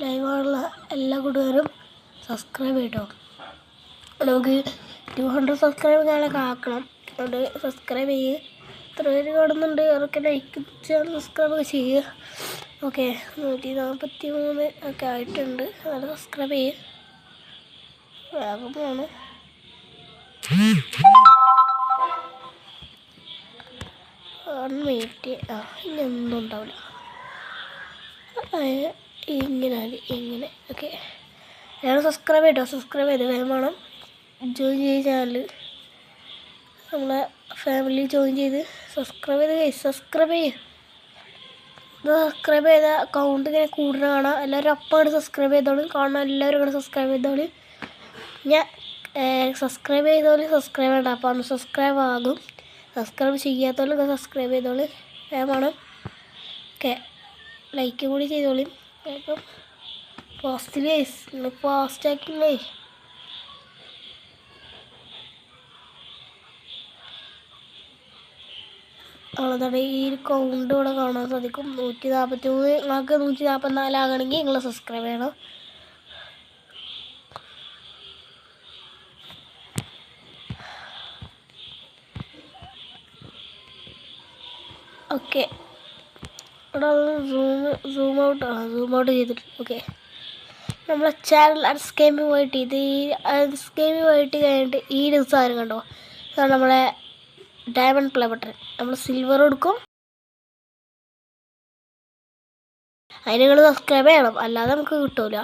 ലൈവാണുള്ള എല്ലാ കൂട്ടുകാരും സബ്സ്ക്രൈബ് ചെയ്യട്ടോ. നമുക്ക് ടു ഹൺഡ്രഡ് സബ്സ്ക്രൈബ് ഞാനൊക്കെ ആക്കണം. അതുകൊണ്ട് സബ്സ്ക്രൈബ് ചെയ്യുക എത്ര പേര് കാണുന്നുണ്ട്. അവരൊക്കെ ലൈക്ക് ചെയ്യാൻ സബ്സ്ക്രൈബ് ഒക്കെ ചെയ്യുക ഓക്കെ നൂറ്റി നാൽപ്പത്തി മൂന്ന് ഒക്കെ ആയിട്ടുണ്ട്. അത് സബ്സ്ക്രൈബ് ചെയ്യുക വേഗം പോകണം വൺ ആ ഇനി ഒന്നും ഉണ്ടാവില്ല. ഇങ്ങനെ. ഇങ്ങനെ ഓക്കെ ഞാൻ സബ്സ്ക്രൈബ് ചെയ്തോ സബ്സ്ക്രൈബ് ചെയ്ത് വേണം. ജോയിൻ ചെയ്ത് ചാനൽ നമ്മളെ ഫാമിലി ജോയിൻ ചെയ്ത് സബ്സ്ക്രൈബ് ചെയ്ത് സബ്സ്ക്രൈബ് ചെയ്യുക സബ്സ്ക്രൈബ് ചെയ്ത അക്കൗണ്ട് ഇങ്ങനെ കൂടുതൽ കാണാം. എല്ലാവരും അപ്പാണ് സബ്സ്ക്രൈബ് ചെയ്തോളും. കാണാൻ എല്ലാവരും കൂടെ സബ്സ്ക്രൈബ് ചെയ്തോളും. ഞാൻ സബ്സ്ക്രൈബ് ചെയ്തോളി സബ്സ്ക്രൈബ് ചെയ്യണ്ട. അപ്പോൾ അന്ന് സബ്സ്ക്രൈബ് ആകും. സബ്സ്ക്രൈബ് ചെയ്യാത്തവരൊക്കെ സബ്സ്ക്രൈബ് ചെയ്തോളി. വേണം. ഓക്കെ ലൈക്ക് കൂടി ചെയ്തോളി. വേഗം പോസ്റ്റിലേ നിങ്ങൾ പോസ്റ്റാക്കില്ലേ അതാണ് ഈ കൗണ്ട് ഇവിടെ കാണാൻ സാധിക്കും. നൂറ്റി നാൽപ്പത്തി മൂന്ന് നിങ്ങൾക്ക് നൂറ്റി നാൽപ്പത്തിനാലാകണമെങ്കിൽ നിങ്ങൾ സബ്സ്ക്രൈബ് ചെയ്യണം. ഓക്കെ സൂം സൂം ഔട്ട് ആ സൂം ഔട്ട് ചെയ്തിട്ട്. ഓക്കെ നമ്മളെ ചാനൽ അൺസ്കേമിംഗ് പോയിട്ട് ഇത് ഈ അൺസ്കേമിംഗ് പോയിട്ട് കഴിഞ്ഞിട്ട് ഈ സാധനം കണ്ടോ? ഇതാണ് നമ്മളെ ഡയമണ്ട് പ്ലേ ബട്ടൺ നമ്മൾ സിൽവർ കൊടുക്കും. അതിന് നിങ്ങൾ സബ്സ്ക്രൈബ് ചെയ്യണം. അല്ലാതെ നമുക്ക് കിട്ടൂല.